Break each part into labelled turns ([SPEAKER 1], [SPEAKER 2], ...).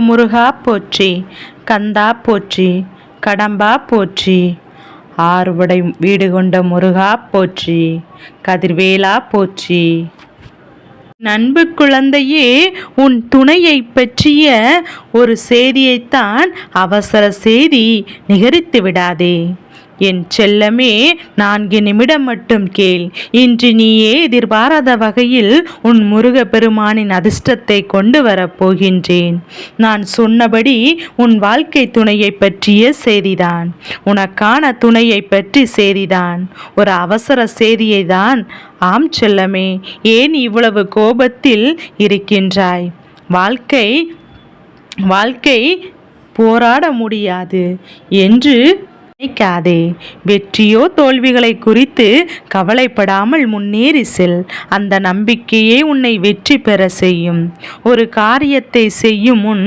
[SPEAKER 1] முருகா போற்றி கந்தா போற்றி கடம்பா போற்றி ஆறுபடை வீடு கொண்ட முருகா போற்றி கதிர்வேலா போற்றி. நண்பு குழந்தையே உன் துணையை பற்றிய ஒரு செய்தியைத்தான் அவசர செய்தி நிகரித்து விடாதே. என் செல்லமே நான்கு நிமிடம் மட்டும் கேள். இன்று நீயே எதிர்பாராத வகையில் உன் முருக பெருமானின் அதிர்ஷ்டத்தை கொண்டு வரப் போகின்றேன். நான் சொன்னபடி உன் வாழ்க்கை துணையை பற்றிய செய்திதான். உனக்கான துணையை பற்றி செய்திதான். ஒரு அவசர செய்தியை தான் ஆம் செல்லமே ஏன் இவ்வளவு கோபத்தில் இருக்கின்றாய்? வாழ்க்கை வாழ்க்கை போராட முடியாது என்று நினைக்காதே. வெற்றியோ தோல்விகளை குறித்து கவலைப்படாமல் முன்னேறி செல். அந்த நம்பிக்கையே உன்னை வெற்றி பெற செய்யும். ஒரு காரியத்தை செய்யும் முன்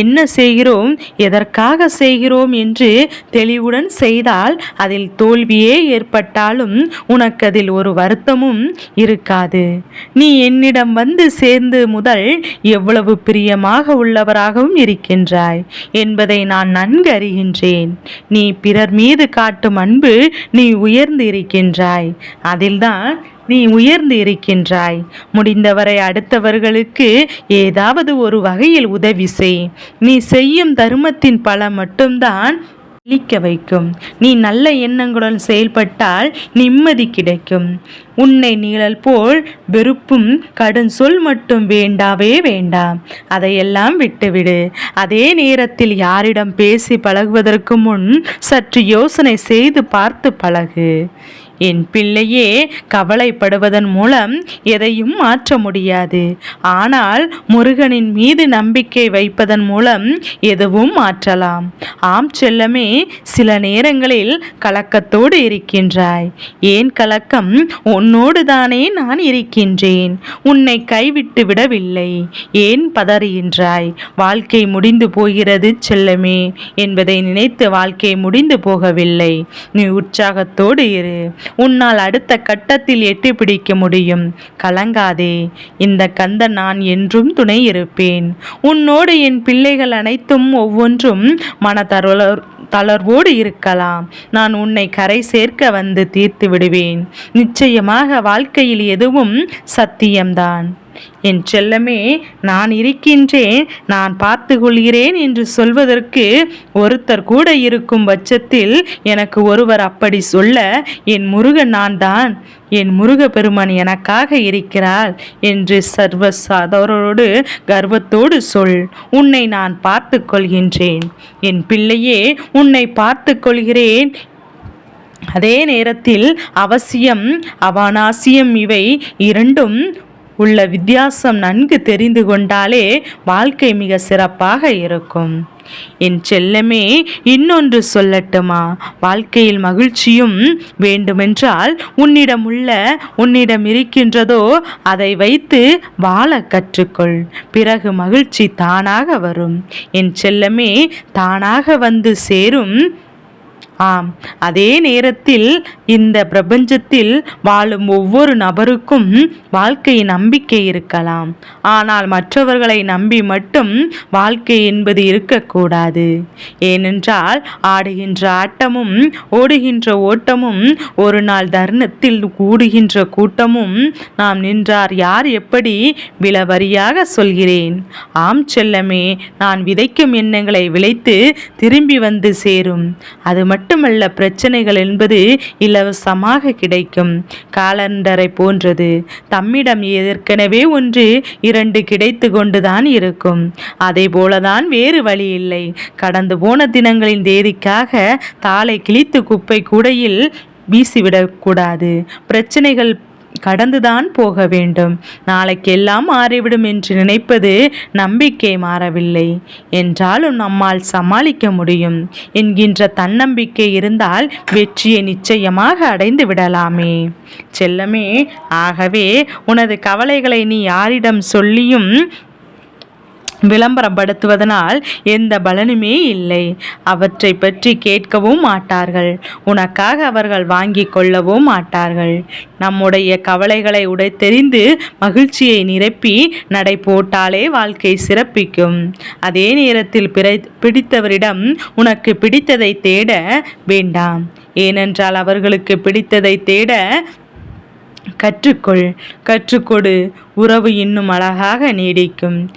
[SPEAKER 1] என்ன செய்கிறோம் எதற்காக செய்கிறோம் என்று தெளிவுடன் செய்தால் அதில் தோல்வியே ஏற்பட்டாலும் உனக்கு அதில் ஒரு வருத்தமும் இருக்காது. நீ என்னிடம் வந்து சேர்ந்து முதல் எவ்வளவு பிரியமாக உள்ளவராகவும் இருக்கின்றாய் என்பதை நான் நன்கு அறிகின்றேன் நீ பிறர் மீது காட்டும் அன்பு நீ உயர்ந்து இருக்கின்றாய். அதில்தான் நீ உயர்ந்து இருக்கின்றாய். முடிந்தவரை அடுத்தவர்களுக்கு ஏதாவது ஒரு வகையில் உதவி செய். நீ செய்யும் தர்மத்தின் பலம் மட்டும்தான் விழிக்க வைக்கும். நீ நல்ல எண்ணங்களுடன் செயல்பட்டால் நிம்மதி கிடைக்கும். உன்னை நீழல் போல் வெறுப்பும் கடும் சொல் மட்டும் வேண்டாவே வேண்டாம். அதையெல்லாம் விட்டுவிடு. அதே நேரத்தில் யாரிடம் பேசி பழகுவதற்கு முன் சற்று யோசனை செய்து பார்த்து பழகு. என் பிள்ளையே கவலைப்படுவதன் மூலம் எதையும் மாற்ற முடியாது. ஆனால் முருகனின் மீது நம்பிக்கை வைப்பதன் மூலம் எதுவும் மாற்றலாம். ஆம் செல்லமே சில நேரங்களில் கலக்கத்தோடு இருக்கின்றாய். ஏன் கலக்கம்? உன்னோடு தானே நான் இருக்கின்றேன். உன்னை கைவிட்டு விடவில்லை. ஏன் பதறுகின்றாய்? வாழ்க்கை முடிந்து போகிறது செல்லமே என்பதை நினைத்து வாழ்க்கை முடிந்து போகவில்லை. நீ உற்சாகத்தோடு இரு. உன்னால் அடுத்த கட்டத்தில் எட்டி பிடிக்க முடியும். கலங்காதே இந்த கந்த நான் என்றும் துணை இருப்பேன். உன்னோடு என் பிள்ளைகள் அனைத்தும் ஒவ்வொன்றும் மனதளர் தளர்வோடு இருக்கலாம். நான் உன்னை கரை சேர்க்க வந்து தீர்த்து விடுவேன். நிச்சயமாக வாழ்க்கையில் எதுவும் சத்தியம்தான். என் செல்லமே நான் இருக்கின்றேன் நான் பார்த்து கொள்கிறேன் என்று சொல்வதற்கு ஒருத்தர் கூட இருக்கும் பட்சத்தில் எனக்கு ஒருவர் அப்படி சொல்ல என் முருகன் நான் தான் என் முருக பெருமான் எனக்காக இருக்கிறாள் என்று சர்வ சாதரோடு கர்வத்தோடு சொல் உன்னை நான் பார்த்து கொள்கின்றேன் என் பிள்ளையே உன்னை பார்த்து கொள்கிறேன் அதே நேரத்தில் அவசியம் அவானாசியம் இவை இரண்டும் உள்ள வித்தியாசம் நன்கு தெரிந்து கொண்டாலே வாழ்க்கை மிக சிறப்பாக இருக்கும். என் செல்லமே இன்னொன்று சொல்லட்டுமா? வாழ்க்கையில் மகிழ்ச்சியும் வேண்டுமென்றால் உன்னிடம் உள்ள உன்னிடம் இருக்கின்றதோ அதை வைத்து வாழ கற்றுக்கொள். பிறகு மகிழ்ச்சி தானாக வரும். என் செல்லமே தானாக வந்து சேரும் ஆம் அதே நேரத்தில் இந்த பிரபஞ்சத்தில் வாழும் ஒவ்வொரு நபருக்கும் வாழ்க்கை நம்பிக்கை இருக்கலாம். ஆனால் மற்றவர்களை நம்பி மட்டும் வாழ்க்கை என்பது இருக்கக்கூடாது. ஏனென்றால் ஆடுகின்ற ஆட்டமும் ஓடுகின்ற ஓட்டமும் ஒரு நாள் தருணத்தில் கூடுகின்ற கூட்டமும் நாம் நின்றார் யார் எப்படி விலவரியாக சொல்கிறேன். ஆம் செல்லமே நான் விதைக்கும் எண்ணங்களை விளைத்து திரும்பி வந்து சேரும். அது மட்டும் மட்டுமல்ல பிரச்சனைகள் என்பது இலவசமாக கிடைக்கும். காலண்டரை போன்றது. தம்மிடம் ஏற்கனவே ஒன்று இரண்டு கிடைத்து கொண்டுதான் இருக்கும். அதே போலதான் வேறு வழி இல்லை. கடந்து போன தினங்களின் தேதிக்காக தாளை கிழித்து குப்பை கூடையில் வீசிவிடக்கூடாது. பிரச்சனைகள் கடந்துதான் போக வேண்டும். நாளைக்கெல்லாம் மாறிவிடும் என்று நினைப்பது நம்பிக்கை மாறவில்லை. என்றாலும் நம்மால் சமாளிக்க முடியும். என்கின்ற தன்னம்பிக்கை இருந்தால் வெற்றியை நிச்சயமாக அடைந்து விடலாமே. செல்லமே ஆகவே உனது கவலைகளை நீ யாரிடம் சொல்லியும் விளம்பரப்படுத்துவதனால் எந்த பலனுமே இல்லை. அவற்றை பற்றி கேட்கவும் மாட்டார்கள். உனக்காக அவர்கள் வாங்கி கொள்ளவும் மாட்டார்கள். நம்முடைய கவலைகளை உடைத்தெறிந்து மகிழ்ச்சியை நிரப்பி நடை போட்டாலே வாழ்க்கை சிறப்பிக்கும். அதே நேரத்தில் பிறை பிடித்தவரிடம் உனக்கு பிடித்ததை தேட வேண்டாம். ஏனென்றால் அவர்களுக்கு பிடித்ததை தேட கற்றுக்கொள். கற்றுக்கொடு. உறவு இன்னும் அழகாக நீடிக்கும்.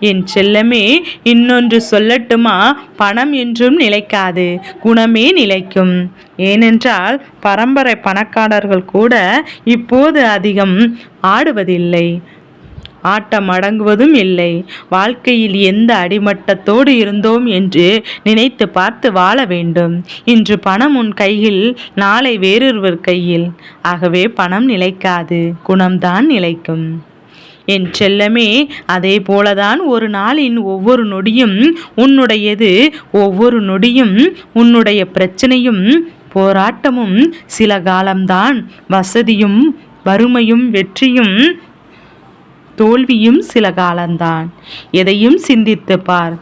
[SPEAKER 1] என் செல்லமே இன்னொன்று சொல்லட்டுமா? பணம் என்றும் நிலைக்காது குணமே நிலைக்கும். ஏனென்றால் பரம்பரை பணக்காரர்கள் கூட இப்போது அதிகம் ஆடுவதில்லை. ஆட்டம் அடங்குவதும் இல்லை. வாழ்க்கையில் எந்த அடிமட்டத்தோடு இருந்தோம் என்று நினைத்து பார்த்து வாழ வேண்டும். இன்று பணம் உன் கையில் நாளை வேறொருவர் கையில். ஆகவே பணம் நிலைக்காது குணம்தான் நிலைக்கும். என் செல்லமே அதே போலதான் ஒரு நாளின் ஒவ்வொரு நொடியும் உன்னுடையது ஒவ்வொரு நொடியும் உன்னுடைய பிரச்சனையும் போராட்டமும் சில காலம்தான். வசதியும் வறுமையும் வெற்றியும் தோல்வியும் சில காலம்தான். எதையும் சிந்தித்து பார்.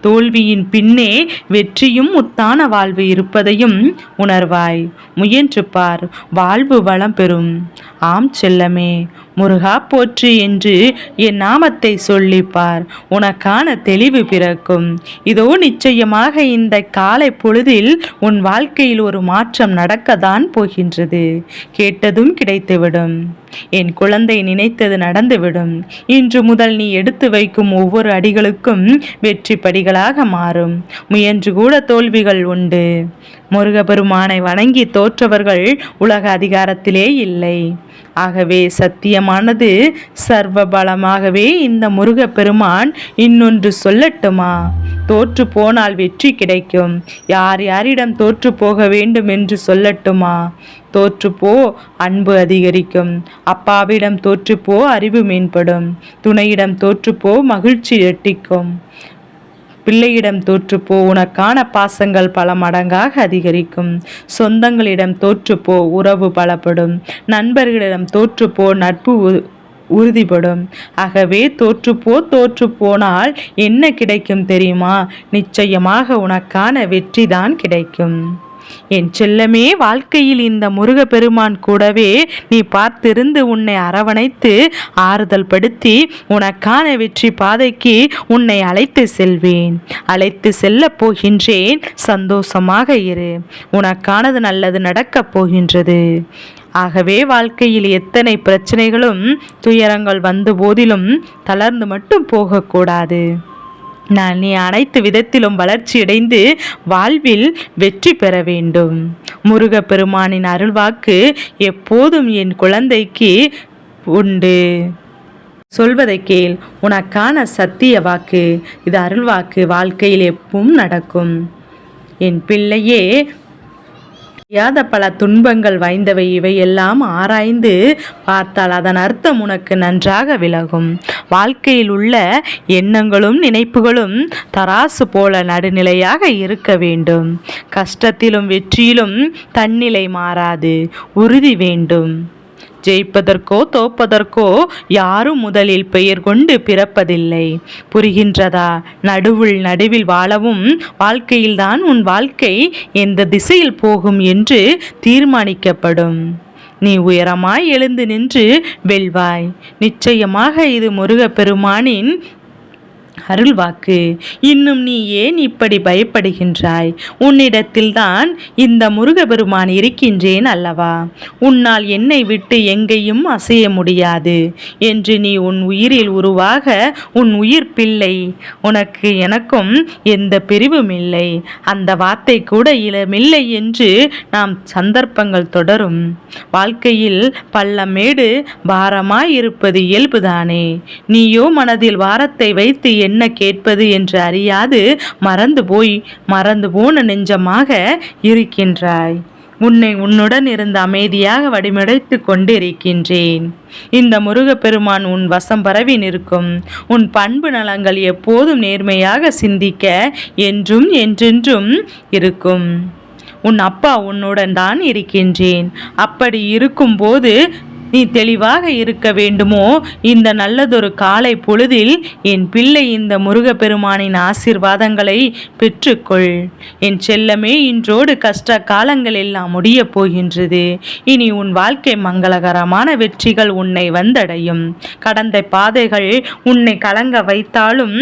[SPEAKER 1] தோல்வியின் பின்னே வெற்றியும் முத்தான வாழ்வு இருப்பதையும் உணர்வாய். முயன்று பார். வாழ்வு வளம் பெறும். ஆம் செல்லமே முருகா போற்று என்று என் நாமத்தை சொல்லிப்பார். உனக்கான தெளிவு பிறக்கும். இதோ நிச்சயமாக இந்த காலை பொழுதில் உன் வாழ்க்கையில் ஒரு மாற்றம் நடக்கத்தான் போகின்றது. கேட்டதும் கிடைத்துவிடும். என் குழந்தை நினைத்தது நடந்துவிடும். இன்று முதல் நீ எடுத்து வைக்கும் ஒவ்வொரு அடிகளுக்கும் வெற்றி படிகளாக மாறும். முயன்று கூட தோல்விகள் உண்டு. முருகபெருமானை வணங்கி தோற்றவர்கள் உலக அதிகாரத்திலே இல்லை. ஆகவே சத்தியமானது சர்வ பலமாகவே இந்த முருகப்பெருமான் இன்னொன்று சொல்லட்டுமா? தோற்று போனால் வெற்றி கிடைக்கும். யார் யாரிடம் தோற்று போக வேண்டும் என்று சொல்லட்டுமா? தோற்றுப்போ அன்பு அதிகரிக்கும். அப்பாவிடம் தோற்றுப்போ அறிவு மேம்படும். துணையிடம் தோற்றுப்போ மகிழ்ச்சி எட்டிக்கும் பிள்ளையிடம் தோற்றுப்போ உனக்கான பாசங்கள் பல மடங்காக அதிகரிக்கும். சொந்தங்களிடம் தோற்றுப்போ உறவு பலப்படும். நண்பர்களிடம் தோற்றுப்போ நட்பு உறுதிப்படும். ஆகவே தோற்றுப்போ தோற்று போனால் என்ன கிடைக்கும் தெரியுமா? நிச்சயமாக உனக்கான வெற்றி தான் கிடைக்கும். என் செல்லமே வாழ்க்கையில் இந்த முருகப்பெருமான் கூடவே நீ பார்த்திருந்து உன்னை அரவணைத்து ஆறுதல் படுத்தி உனக்கான வெற்றி பாதைக்கு உன்னை அழைத்து செல்வேன். அழைத்து செல்ல போகின்றேன். சந்தோஷமாக இரு. உனக்கானது நல்லது நடக்கப் போகின்றது. ஆகவே வாழ்க்கையில் எத்தனை பிரச்சனைகளும் துயரங்கள் வந்த போதிலும் தளர்ந்து மட்டும் போகக்கூடாது. நான் நீ அனைத்து விதத்திலும் வளர்ச்சியடைந்து வாழ்வில் வெற்றி பெற வேண்டும். முருகப்பெருமானின் அருள்வாக்கு எப்போதும் என் குழந்தைக்கு உண்டு. சொல்வதை கேள் உனக்கான சத்திய வாக்கு இது அருள்வாக்கு வாழ்க்கையில் எப்பவும் நடக்கும். என் பிள்ளையே அறியாத பல துன்பங்கள் வாய்ந்தவை. இவையெல்லாம் ஆராய்ந்து பார்த்தால் அதன் அர்த்தம் உனக்கு நன்றாக விலகும் வாழ்க்கையில் உள்ள எண்ணங்களும் நினைப்புகளும் தராசு போல நடுநிலையாக இருக்க வேண்டும். கஷ்டத்திலும் வெற்றியிலும் தன்னிலை மாறாது. உறுதி வேண்டும். ஜெயிப்பதற்கோ தோப்பதற்கோ யாரும் முதலில் பெயர் கொண்டு பிறப்பதில்லை. புரிகின்றதா? நடுவுள் நடுவில் வாழவும் வாழ்க்கையில்தான் உன் வாழ்க்கை எந்த திசையில் போகும் என்று தீர்மானிக்கப்படும். நீ உயரமாய் எழுந்து நின்று வெல்வாய். நிச்சயமாக இது முருகப்பெருமானின் அருள்வாக்கு. இன்னும் நீ ஏன் இப்படி பயப்படுகின்றாய்? உன்னிடத்தில்தான் இந்த முருகபெருமான் இருக்கின்றேன் அல்லவா? உன்னால் என்னை விட்டு எங்கேயும் அசைய முடியாது. என்று நீ உன் உயிரில் உருவாக உன் உயிர் பிள்ளை. உனக்கு எனக்கும் எந்த பிரிவும் இல்லை. அந்த வார்த்தை கூட இளமில்லை என்று நாம் சந்தர்ப்பங்கள் தொடரும். வாழ்க்கையில் பள்ளமேடு பாரமாய் இருப்பது இயல்புதானே. நீயோ மனதில் வாரத்தை வைத்து என்ன கேட்பது என்று அறியாது மறந்து போய் மறந்து போன நெஞ்சமாக இருக்கின்றாய். உன்னை உன்னுடன் இருந்து அமைதியாக வடிமடைத்து கொண்டிருக்கின்றேன். இந்த முருகப்பெருமான் உன் வசம் பரவி நிற்கும். உன் பண்பு நலங்கள் எப்போதும் நேர்மையாக சிந்திக்க என்றும் என்றென்றும் இருக்கும். உன் அப்பா உன்னுடன் தான் இருக்கின்றேன். அப்படி இருக்கும்போது நீ தெளிவாக இருக்க வேண்டுமோ? இந்த நல்லதொரு காலை பொழுதில் என் பிள்ளை இந்த முருகப்பெருமானின் ஆசீர்வாதங்களை பெற்றுக்கொள். என் செல்லமே இன்றோடு கஷ்ட காலங்கள் எல்லாம் முடிய போகின்றது. இனி உன் வாழ்க்கை மங்களகரமான வெற்றிகள் உன்னை வந்தடையும். கடந்த பாதைகள் உன்னை கலங்க வைத்தாலும்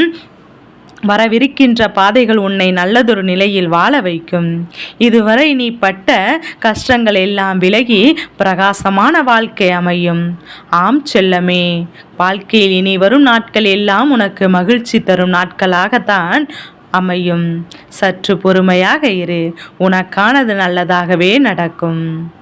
[SPEAKER 1] வரவிருக்கின்ற பாதைகள் உன்னை நல்லதொரு நிலையில் வாழ வைக்கும். இதுவரை நீ பட்ட கஷ்டங்கள் எல்லாம் விலகி பிரகாசமான வாழ்க்கை அமையும். ஆம் செல்லமே வாழ்க்கையில் இனி வரும் நாட்கள் எல்லாம் உனக்கு மகிழ்ச்சி தரும் நாட்களாகத்தான் அமையும். சற்று பொறுமையாக இரு உனக்கானது நல்லதாகவே நடக்கும்.